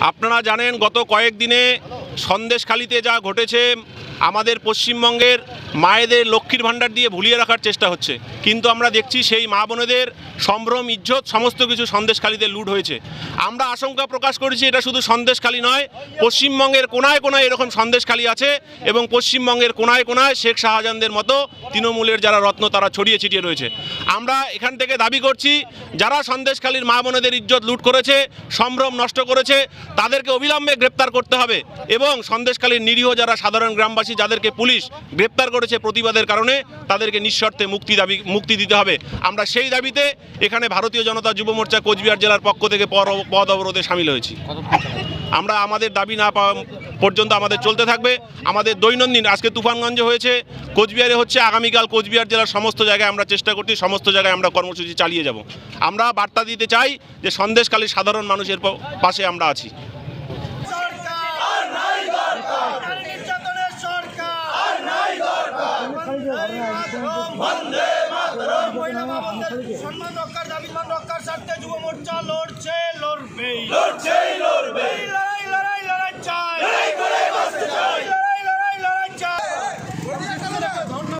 আপনারা জানেন গত কয়েকদিনে সন্দেশখালিতে যা ঘটেছে আমাদের পশ্চিমবঙ্গের মায়েদের লক্ষ্মীর ভাণ্ডার দিয়ে ভুলিয়ে রাখার চেষ্টা হচ্ছে। কিন্তু আমরা দেখছি সেই মা বোনেদের সম্ভ্রম, ইজ্জত, সমস্ত কিছু সন্দেশখালিতে লুট হয়েছে। আমরা আশঙ্কা প্রকাশ করেছি এটা শুধু সন্দেশখালি নয়, পশ্চিমবঙ্গের কোনায় কোনায় এরকম সন্দেশখালি আছে এবং পশ্চিমবঙ্গের কোনায় কোনায় শেখ শাহজাহানদের মতো তৃণমূলের যারা রত্ন তারা ছড়িয়ে ছিটিয়ে রয়েছে। আমরা এখান থেকে দাবি করছি, যারা সন্দেশখালীর মা বোনেদের ইজ্জত লুট করেছে, সম্ভ্রম নষ্ট করেছে, তাদেরকে অবিলম্বে গ্রেপ্তার করতে হবে এবং সন্দেশখালীর নিরীহ যারা সাধারণ গ্রামবাসী যাদেরকে পুলিশ গ্রেপ্তার করেছে প্রতিবাদের কারণে, তাদেরকে নিঃশর্তে মুক্তি দাবি, মুক্তি দিতে হবে। আমরা সেই দাবিতে এখানে ভারতীয় জনতা যুব মোর্চা কোচবিহার জেলার পক্ষ থেকে পদ অবরোধে সামিল হয়েছি। আমরা আমাদের দাবি না পাওয়া পর্যন্ত আমাদের চলতে থাকবে। আমাদের দৈনন্দিন, আজকে তুফানগঞ্জে হয়েছে, কোচবিহারে হচ্ছে, আগামীকাল কোচবিহার জেলার সমস্ত জায়গায় আমরা চেষ্টা করছি, সমস্ত জায়গায় আমরা কর্মসূচি চালিয়ে যাব। আমরা বার্তা দিতে চাই যে সন্দেশকালী সাধারণ মানুষের পাশে আমরা আছি। সম্মান রক্ষার দাবি মান রক্ষার লড়ছে লড়বে লড়ছে